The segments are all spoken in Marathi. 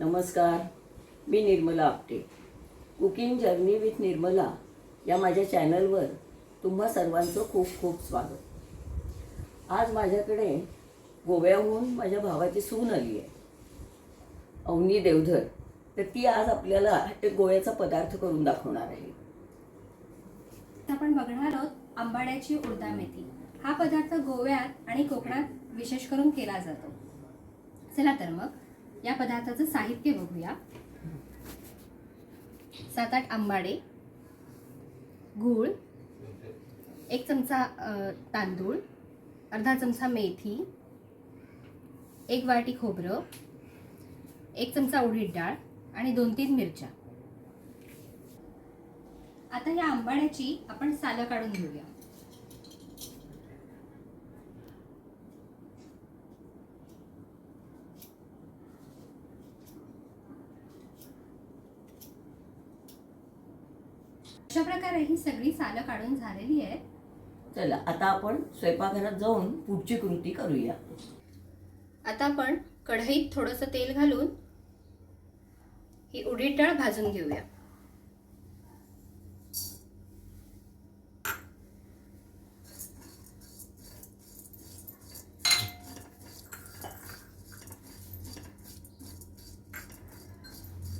नमस्कार मी Nirmala Apte. Cooking journey with Nirmala या माझ्या चॅनलवर तुम्हा सर्वांचं खूप खूप स्वागत. आज माझ्याकडे गोव्याहून माझ्या भावाची सून आली आहे. अवनी देवधर. तर ती आज आपल्याला एक गोव्याचा पदार्थ करून दाखवणार आहे. आपण बघणार आहोत आंबाड्याची उडदा मेथी. हा पदार्थ गोव्यात आणि कोकणात विशेष करून केला जातो. चला तर मग या पदार्थाचं साहित्य बघूया. सात आठ आंबाडे गूळ एक चमचा तांदूळ अर्धा चमचा मेथी एक वाटी खोबरं एक चमचा उडीद डाळ आणि दोन तीन मिरच्या. आता या आंबाड्याची आपण सालं काढून घेऊया. अशा प्रकारे ही सगळी सालं काढून झालेली आहेत. चला आता आपण स्वयंपाकघरात जाऊन पुढची कृती करूया. आता आपण कढईत थोडंसं तेल घालून ही उडीद डाळ भाजून घेऊया.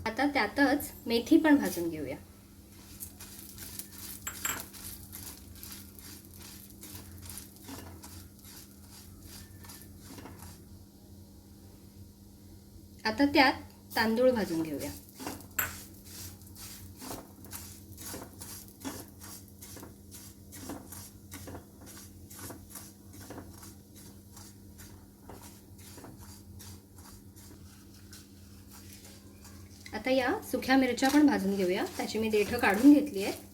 आता त्यातच मेथी पण भाजून घेऊया. आता त्यात तांदूळ भाजून घेऊया. आता या सुख्या मिरच्या पण भाजून घेऊया. त्याची मी देठं काढून घेतली आहे.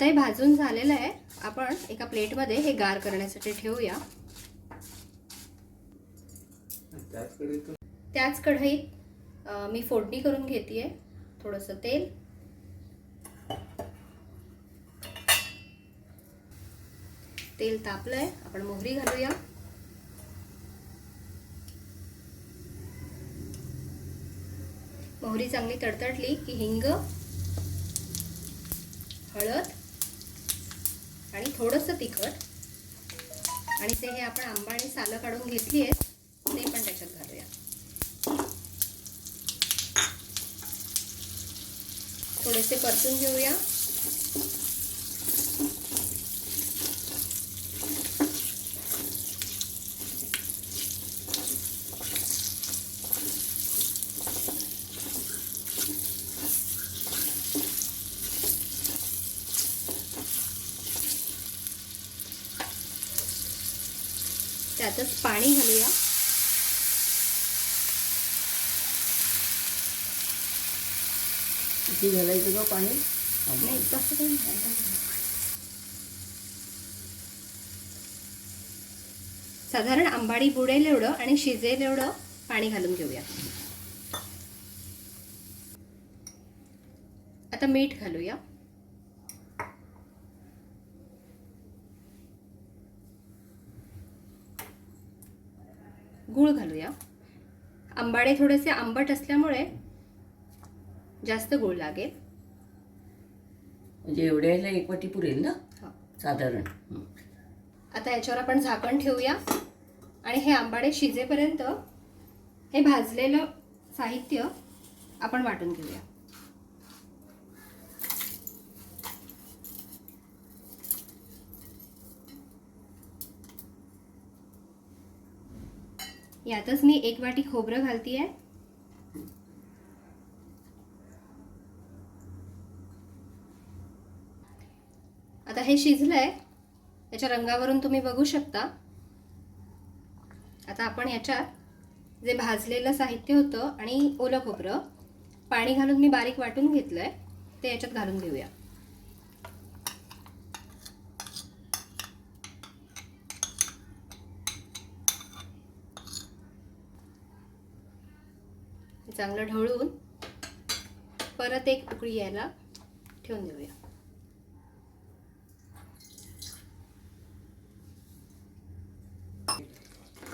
आता हे भाजून झालेलं आहे. आपण एका प्लेटमध्ये हे गार करण्यासाठी ठेवूया. त्याच कढईत मी फोडणी करून घेते थोडंसं तेल. तेल तापलंय. आपण मोहरी घालूया. मोहरी चांगली तडतडली की हिंग हळद आणि थोडंसं तिखट. आणि ते हे आपण आंबा आणि सालं काढून घेतली आहेत ते पण त्याच्यात घालूया. थोडेसे परतून घेऊया. त्यातच पाणी घालूया. किती घालायचं का पाणी? नाही तसं काही. साधारण आंबाडी बुडेल एवढं आणि शिजेल एवढं पाणी घालून घेऊया. आता मीठ घालूया. गूळ घालूया. आंबाडे थोडेसे आंबट असल्यामुळे जास्त गूळ लागेल. म्हणजे एवढ्याला एक वाटी पुरेल ना. साधारण. आता याच्यावर आपण झाकण ठेवूया. आणि हे आंबाडे शिजेपर्यंत हे भाजलेलं साहित्य आपण वाटून घेऊया. यातच मी एक वाटी खोबरं घालती आहे आता हे शिजलं आहे याच्या रंगावरून तुम्ही बघू शकता. आता आपण याच्यात जे भाजलेलं साहित्य होतं आणि ओलं खोबरं पाणी घालून मी बारीक वाटून घेतलं आहे ते याच्यात घालून घेऊया चांगलं ढवळून परत एक उकळी यायला ठेवून देऊया.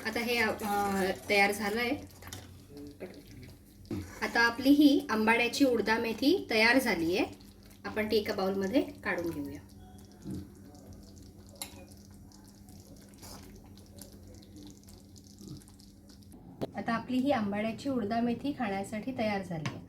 आता हे तयार झालं आहे आता आपली ही आंबाड्याची उडदा मेथी तयार झाली आहे आपण ती एका बाउलमध्ये काढून घेऊया. आता आपली ही आंबाड्याची उडदा मेथी खाण्यासाठी तयार झाली आहे.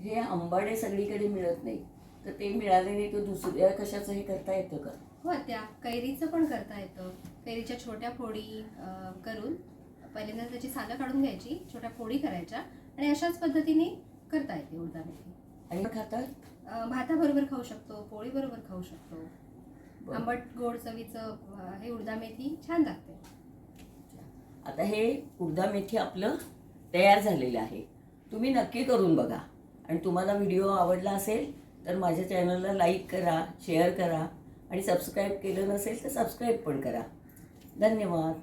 हे आंबाडे सगळीकडे मिळत नाही. तर ते मिळाले नाही तर दुसऱ्या कशाचं हे करता येतं का? हो त्या कैरीचं पण करता येतं. कैरीच्या छोट्या फोडी अं, करून पहिल्यांदा त्याची सालं काढून घ्यायची छोट्या फोडी करायच्या आणि अशाच पद्धतीने करता येते उडदा मेथी. आणि खातात? अं, भाताबरोबर खाऊ शकतो पोळीबरोबर खाऊ शकतो. बरं. आंबट गोड चवीचं अं, हे उडदा मेथी छान लागते. आता हे उडदा मेथी आपलं तयार झालेलं आहे. तुम्ही नक्की करून बघा. आणि तुम्हाला व्हिडिओ आवडला असेल तर माझ्या चॅनलला लाईक करा शेअर करा आणि सबस्क्राईब केलं नसेल तर सबस्क्राईब पण करा. धन्यवाद.